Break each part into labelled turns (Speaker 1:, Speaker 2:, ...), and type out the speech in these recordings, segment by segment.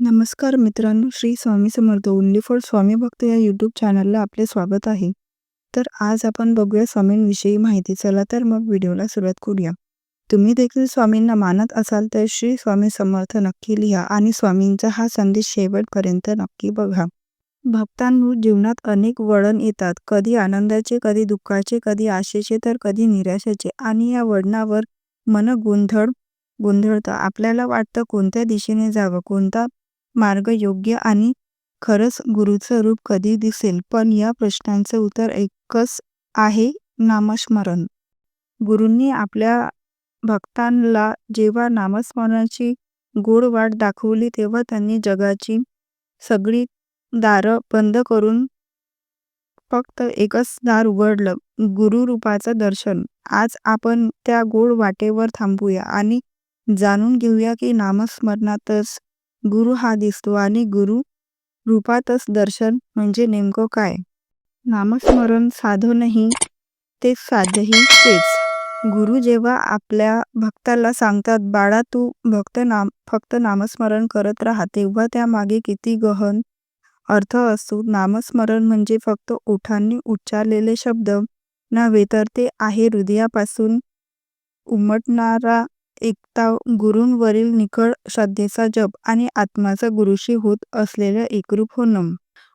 Speaker 1: नमस्कार मित्रांनो, Shri Swami Samarth only for Swami भक्त या यूट्यूब चॅनलला आपले स्वागत आहे. तर आज आपण बघूया स्वामींविषयी माहिती. चला तर मग व्हिडिओला सुरुवात करूया. तुम्ही देखील स्वामींना मानत असाल तर श्री स्वामी समर्थ नक्की लिहा आणि स्वामींचा हा संदेश शेवटपर्यंत नक्की बघा. भक्तांनो, जीवनात अनेक वळण येतात. कधी आनंदाचे, कधी दुःखाचे, कधी आशेचे तर कधी निराशेचे आणि या वळणावर मन गोंधळ गोंधळतं. आपल्याला वाटतं कोणत्या दिशेने जावं, कोणता मार्ग योग्य आणि खरंच गुरुचं रूप कधी दिसेल? पण या प्रश्नांचं उत्तर एकच आहे, नामस्मरण. गुरूंनी आपल्या भक्तांना जेव्हा नामस्मरणाची गोड वाट दाखवली तेव्हा त्यांनी जगाची सगळी दारं बंद करून फक्त एकच दार उघडलं, गुरुरूपाचं दर्शन. आज आपण त्या गोड वाटेवर थांबूया आणि जाणून घेऊया की नामस्मरणातच गुरु हा दिसतो आणि गुरु रूपातच दर्शन म्हणजे नेमकं काय? नामस्मरण साधनही ते साध्यही तेच. गुरु जेव्हा आपल्या भक्ताला सांगतात, बाळा तू भक्त नाम फक्त नामस्मरण करत राहा, तेव्हा त्यामागे किती गहन अर्थ असतो. नामस्मरण म्हणजे फक्त ओठांनी उच्चारलेले शब्द नव्हे, तर ते आहे हृदयापासून उमटणारा एकता, गुरूंवरील निखळ श्रद्धेचा जप आणि आत्म्याचा गुरूशी होत असलेलं एकरूप होणं.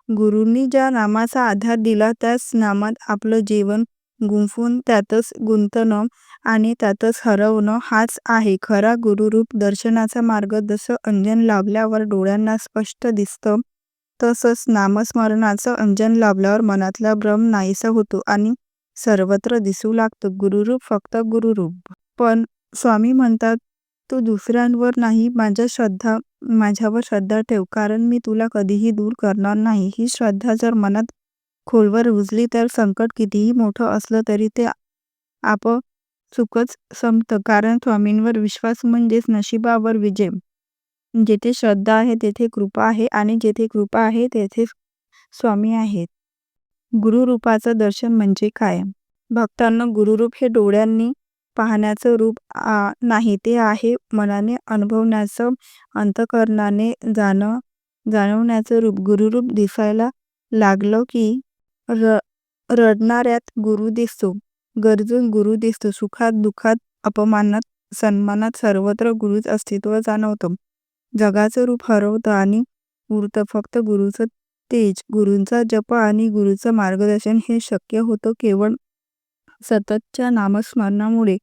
Speaker 1: गुरूंनी ज्या नामाचा आधार दिला त्याच नामात आपलं जीवन गुंफून त्यातच गुंतणं आणि त्यातच हरवणं हाच आहे खरा गुरुरूप दर्शनाचा मार्ग. जसं अंजन लावल्यावर डोळ्यांना स्पष्ट दिसतं, तसंच नामस्मरणाचं अंजन लावल्यावर मनातला भ्रम नाहीसा होतो आणि सर्वत्र दिसू लागतं गुरुरूप, फक्त गुरुरूप. पण स्वामी म्हणतात, तू दुसऱ्यांवर नाही, माझ्या श्रद्धा माझ्यावर श्रद्धा ठेव, कारण मी तुला कधीही दूर करणार नाही. ही श्रद्धा जर मनात खोलवर रुजली तर संकट कितीही मोठं असलं तरी ते आपसुकच संपतं. कारण स्वामींवर विश्वास म्हणजेच नशिबावर विजय. जेथे श्रद्धा आहे तेथे कृपा आहे आणि जेथे कृपा आहे तेथे स्वामी आहेत. गुरुरूपाचं दर्शन म्हणजे काय? भक्तांनो, गुरुरूप हे डोळ्यांनी पाहण्याचं रूप नाही, ते आहे मनाने अनुभवण्याचं, अंतःकरणाने जाण जाणवण्याचं रूप. गुरुरूप दिसायला लागलं की रडणाऱ्यात गुरु दिसतो, गरजून गुरु दिसतो, सुखात दुःखात अपमानात सन्मानात सर्वत्र गुरुच अस्तित्व जाणवतं. जगाचं रूप हरवतं आणि उरतं फक्त गुरुचं तेज. गुरूंचा जप आणि गुरुचं मार्गदर्शन हे शक्य होतं केवळ सततच्या नामस्मरणामुळे.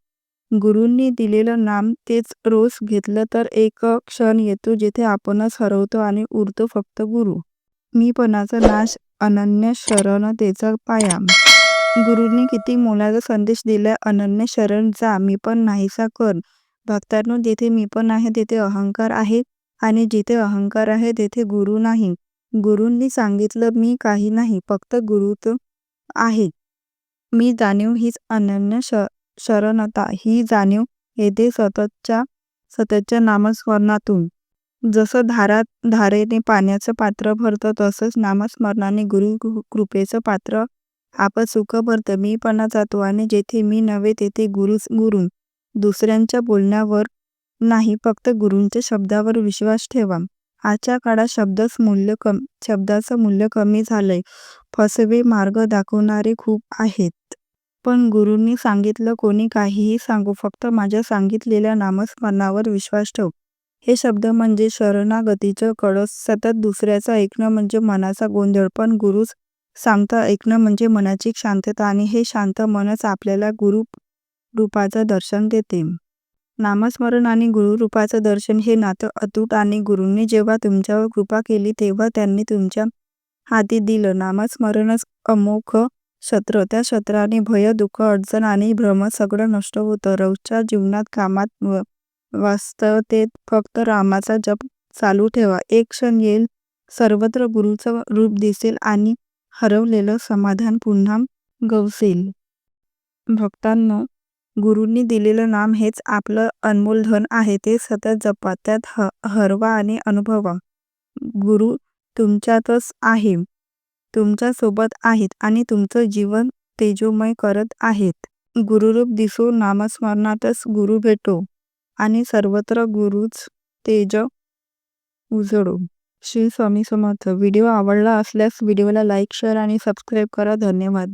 Speaker 1: गुरूंनी दिलेलं नाम तेच रोज घेतलं तर एक क्षण येतो जिथे आपणच हरवतो आणि उरतो फक्त गुरु. मीपणाचा नाश, अनन्य शरणतेचा पाया. गुरुंनी किती मोलाचा संदेश दिलाय, अनन्य शरण जा, मी पण नाहीसा कर. भक्तांनो, जिथे मीपण आहे तिथे अहंकार आहे आणि जिथे अहंकार आहे तेथे गुरु नाही. गुरूंनी सांगितलं, मी काही नाही, फक्त गुरूच आहे. मी जाणीव हीच अनन्य शरणता. ही जाणीव येते सततच्या सततच्या नामस्मरणातून. जसं धारात धारेने पाण्याचं पात्र भरतं तसंच नामस्मरणाने गुरु कृपेचं पात्र आपसुक भरतं. मीपणा जातो आणि जेथे मी नव्हे तेथे गुरुच गुरु दुसऱ्यांच्या बोलण्यावर नाही, फक्त गुरूंच्या शब्दावर विश्वास ठेवा. आजच्या काळात शब्दच मूल्य कम शब्दाचं मूल्य कमी झालंय. फसवे मार्ग दाखवणारे खूप आहेत. पण गुरुंनी सांगितलं, कोणी काहीही सांगो, फक्त माझ्या सांगितलेल्या नामस्मरणावर विश्वास ठेव. हे शब्द म्हणजे शरणागतीचं कळस. सतत दुसऱ्याचं ऐकणं म्हणजे मनाचा गोंधळ, पण गुरूच सांगतं ऐकणं म्हणजे मनाची शांतता आणि हे शांत मनच आपल्याला गुरु रूपाचं दर्शन देते. नामस्मरण आणि गुरुरूपाचं दर्शन हे नातं अतूट आणि गुरूंनी जेव्हा तुमच्यावर कृपा केली तेव्हा त्यांनी तुमच्या हाती दिलं नामस्मरणच अमोघ शस्त्र. त्या शस्त्राने भय, दुःख, अडचण आणि भ्रम सगळं नष्ट होतं. रोजच्या जीवनात, कामात, वास्तवतेत फक्त रामाचा जप चालू ठेवा. एक क्षण येईल, सर्वत्र गुरूचं रूप दिसेल आणि हरवलेलं समाधान पुन्हा गवसेल. भक्तांनो, गुरूंनी दिलेलं नाम हेच आपलं अनमोल धन आहे. ते सतत जपा, त्यात हरवा आणि अनुभवा. गुरु तुमच्यातच आहे, तुमच्यासोबत आहेत आणि तुमचं जीवन तेजोमय करत आहेत. गुरुरूप दिसो, नामस्मरणातच गुरु भेटो आणि सर्वत्र गुरुच तेज उजडो श्री स्वामी समर्थ व्हिडिओ आवडला असल्यास व्हिडिओला लाईक शेअर आणि सबस्क्राईब करा धन्यवाद